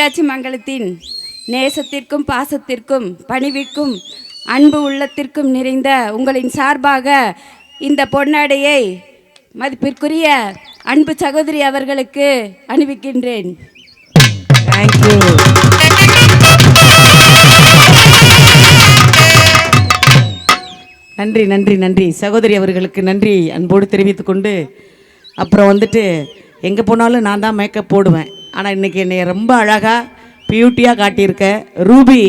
மீனாட்சி மங்கலத்தின் நேசத்திற்கும் பாசத்திற்கும் பணிவிற்கும் அன்பு உள்ளத்திற்கும் நிறைந்த உங்களின் சார்பாக இந்த பொன்னாடையை மதிப்பிற்குரிய அன்பு சகோதரி அவர்களுக்கு அணிவிக்கின்றேன். தேங்க்யூ நன்றி நன்றி நன்றி. சகோதரி அவர்களுக்கு நன்றி அன்போடு தெரிவித்துக்கொண்டு அப்புறம் வந்துட்டு எங்கே போனாலும் நான் தான் மேக்கப் போடுவேன். ஆனால் இன்றைக்கி என்னை ரொம்ப அழகாக பியூட்டியாக காட்டியிருக்க ரூபி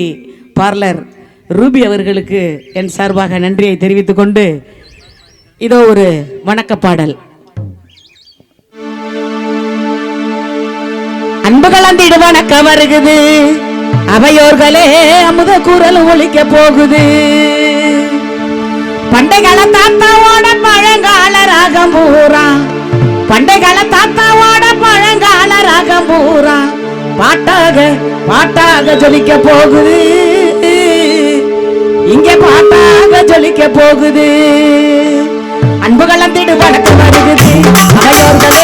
பார்லர். ரூபி அவர்களுக்கு என் சார்பாக நன்றியை தெரிவித்துக்கொண்டு இதோ ஒரு வணக்க பாடல் அன்பு கலந்திடு வணக்க வருகுது. அவையோர்களே அமுத குரல் ஒழிக்க போகுது. பண்டைகள தாத்தாவோட பழங்கால ராகம் பூரா பாட்டாக பாட்டாக ஜொலிக்க போகுது. இங்க பாட்டாக ஜொலிக்க போகுது. அன்பு கலந்திடு வணக்கம் வருகுது. அவையோர்களே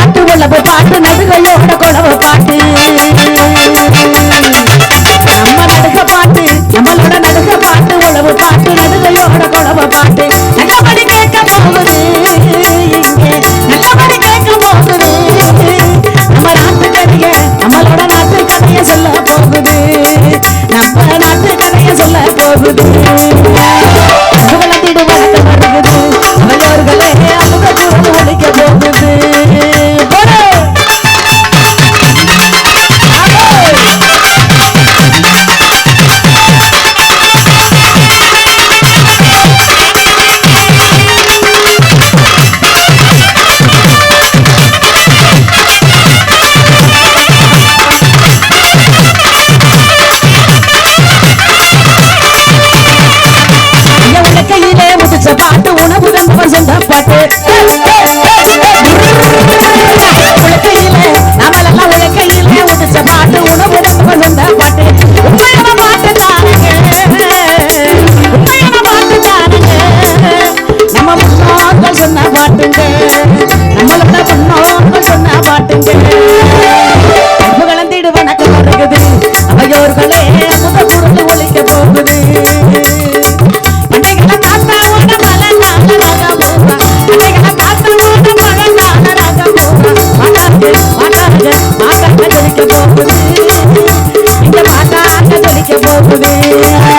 பாட்டு உழவு பாட்டு நடுகளோட குழவு பாட்டு. eu vou comer.